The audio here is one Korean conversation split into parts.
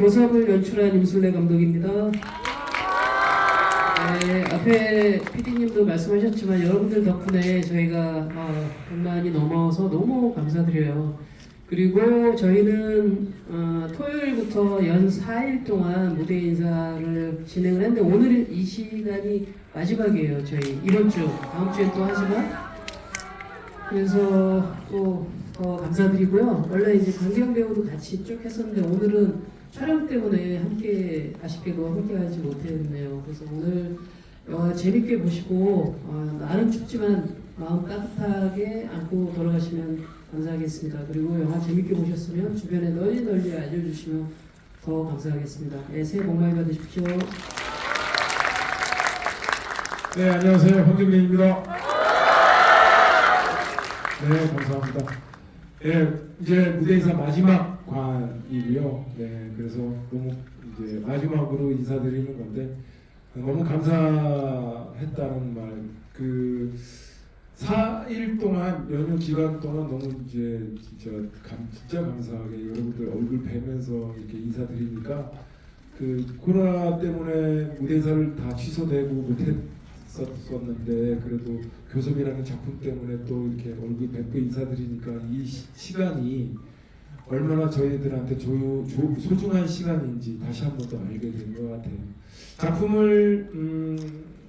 교섭을 연출한 임술래 감독입니다. 네, 앞에 PD님도 말씀하셨지만 여러분들 덕분에 저희가 어, 100만이 넘어서 너무 감사드려요. 그리고 저희는 어, 토요일부터 연 4일 동안 무대 인사를 진행을 했는데 오늘 이 시간이 마지막이에요. 저희 이번 주, 다음 주에 또 하지만 그래서 또더 감사드리고요. 원래 이제 강경 배우도 같이 쭉 했었는데 오늘은 촬영 때문에 함께 아쉽게도 함께 하지 못했네요. 그래서 오늘 영화 재밌게 보시고 어, 나는 춥지만 마음 따뜻하게 안고 돌아가시면 감사하겠습니다. 그리고 영화 재밌게 보셨으면 주변에 널리 널리 알려주시면 더 감사하겠습니다. 네, 새해 복 많이 받으십시오. 네, 안녕하세요. 황정민입니다. 네, 감사합니다. 예, 이제 무대 인사 마지막 관이고요. 네, 그래서 너무 이제 마지막으로 인사드리는 건데 너무 감사했다는 말. 그 4일 동안 연휴 기간 동안 너무 이제 진짜 감, 진짜 감사하게 여러분들 얼굴 뵈면서 이렇게 인사드리니까 그 코로나 때문에 무대 인사를 다 취소되고 못했 었는데 그래도 교섭이라는 작품 때문에 또 이렇게 얼굴 뵙고 인사드리니까 이 시, 시간이 얼마나 저희들한테 조, 조, 소중한 시간인지 다시 한 번 더 알게 된 것 같아요. 작품을 음,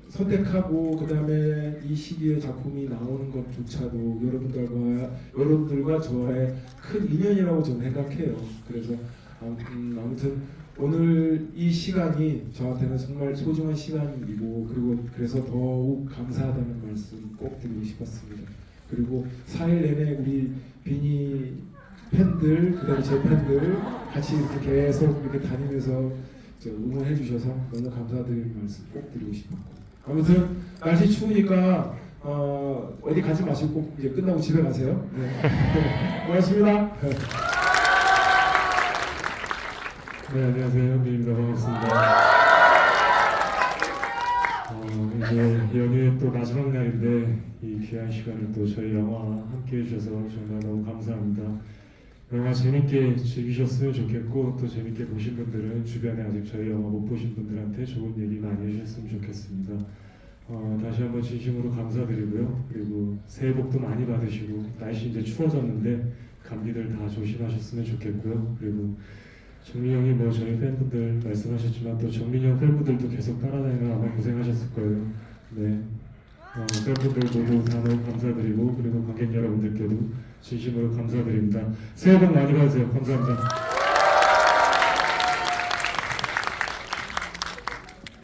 선택하고 그 다음에 이 시기에 작품이 나오는 것조차도 여러분들과 여러분들과 저의 큰 인연이라고 저는 생각해요. 그래서 아무튼, 아무튼 오늘 이 시간이 저한테는 정말 소중한 시간이고 그리고 그래서 더욱 감사하다는 말씀 꼭 드리고 싶었습니다. 그리고 4일 내내 우리 비니 팬들 그다음에 제 팬들 같이 이렇게 계속 이렇게 다니면서 저 응원해 주셔서 너무 감사드리는 말씀 꼭 드리고 싶었고 아무튼 날씨 추우니까 어, 어디 가지 마시고 꼭 이제 끝나고 집에 가세요. 네. 고맙습니다. 네, 안녕하세요. 현빈입니다. 반갑습니다. 어, 이제 연휴의 또 마지막 날인데 이 귀한 시간을 또 저희 영화 함께 해주셔서 정말 너무 감사합니다. 영화 재밌게 즐기셨으면 좋겠고 또 재밌게 보신 분들은 주변에 아직 저희 영화 못 보신 분들한테 좋은 얘기 많이 해주셨으면 좋겠습니다. 어, 다시 한번 진심으로 감사드리고요. 그리고 새해 복도 많이 받으시고 날씨 이제 추워졌는데 감기들 다 조심하셨으면 좋겠고요. 그리고 정민 형이 뭐 저희 팬분들 말씀하셨지만 또 정민 형 팬분들도 계속 따라다니면 아마 고생하셨을 거예요. 네. 어, 팬분들 모두 다 너무 감사드리고 그리고 관객 여러분들께도 진심으로 감사드립니다. 새해 복 많이 받으세요. 감사합니다.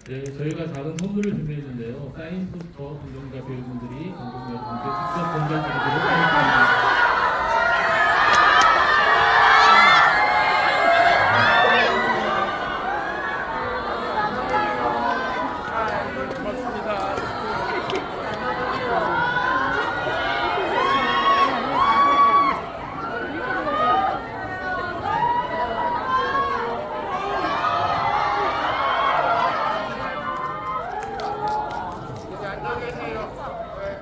네, 저희가 작은 선물을 준비했는데요. 사인 포스터 분정자 배우분들이 관객 여러분께 직접 전달드리도록 하겠습니다. 저기 앉아 계세요. 네,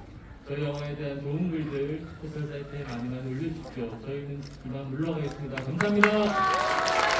저희 영화에 대한 좋은 글들 소셜 사이트에 많이 많이 올려주십시오. 저희는 이만 물러가겠습니다. 감사합니다.